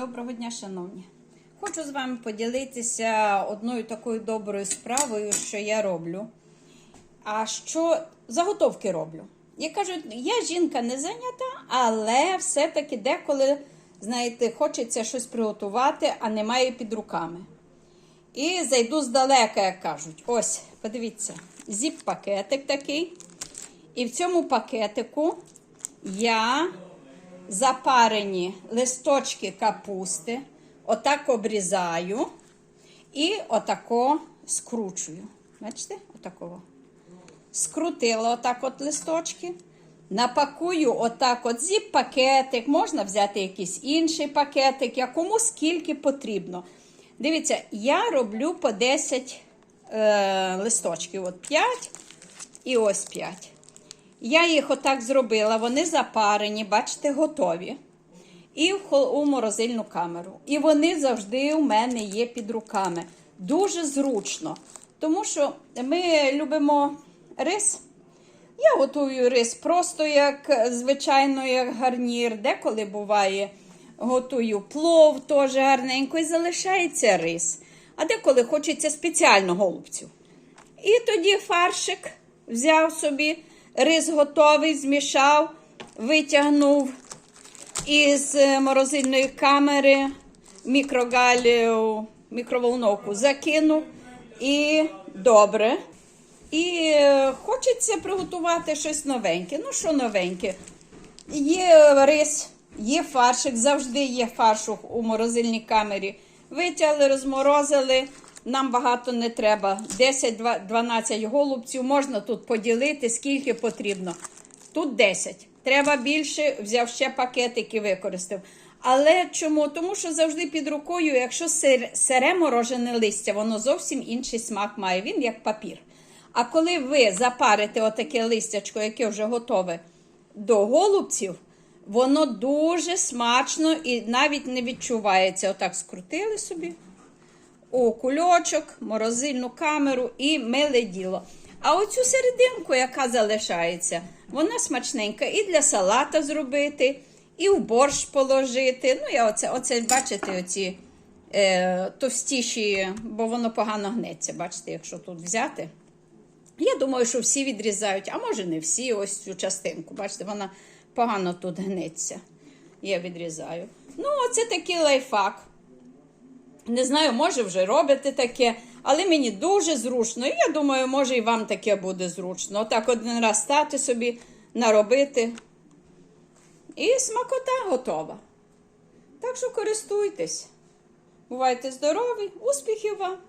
Доброго дня, шановні. Хочу з вами поділитися одною такою доброю справою, що я роблю. А що заготовки роблю. Я кажу, я жінка не зайнята, але все-таки деколи, знаєте, хочеться щось приготувати, а немає під руками. І зайду здалека, як кажуть. Ось, подивіться, зіп-пакетик такий. І в цьому пакетику я запарені листочки капусти, отак обрізаю і отако скручую. Бачите? Отакого. Скрутила отак от листочки. Напакую отак от зіп-пакетик, можна взяти якийсь інший пакетик, якому скільки потрібно. Дивіться, я роблю по 10 е, листочків. От 5 і ось 5. Я їх отак зробила, вони запарені, бачите, готові. І в морозильну камеру. І вони завжди у мене є під руками. Дуже зручно. Тому що ми любимо рис. Я готую рис просто як звичайно, як гарнір. Деколи буває, готую плов теж гарненько і залишається рис. А деколи хочеться спеціально голубцю. І тоді фаршик взяв собі, рис готовий, змішав, витягнув із е, морозильної камери мікрогалію, мікроволновку закинув і добре. І е, хочеться приготувати щось новеньке. Ну, що новеньке? Є рис, є фаршик, завжди є фарш у- у морозильній камері. Витягли, розморозили. Нам багато не треба. 10-12 голубців можна тут поділити, скільки потрібно. Тут 10. Треба більше, взяв ще пакетик і використав. Але чому? Тому що завжди під рукою, якщо сире морожене листя, воно зовсім інший смак має. Він як папір. А коли ви запарите отаке листячко, яке вже готове до голубців, воно дуже смачно і навіть не відчувається. Отак скрутили собі у кульочок, морозильну камеру і миле діло. А оцю серединку, яка залишається, вона смачненька і для салата зробити, і в борщ положити. Ну, я оце, оце бачите, оці е, товстіші, бо воно погано гнеться. Бачите, якщо тут взяти. Я думаю, що всі відрізають, а може не всі, ось цю частинку. Бачите, вона погано тут гнеться. Я відрізаю. Ну, оце такий лайфхак. Не знаю, може вже робите таке, але мені дуже зручно. І я думаю, може і вам таке буде зручно. Отак один раз стати собі, наробити. І смакота готова. Так що користуйтесь. Бувайте здорові, успіхів вам!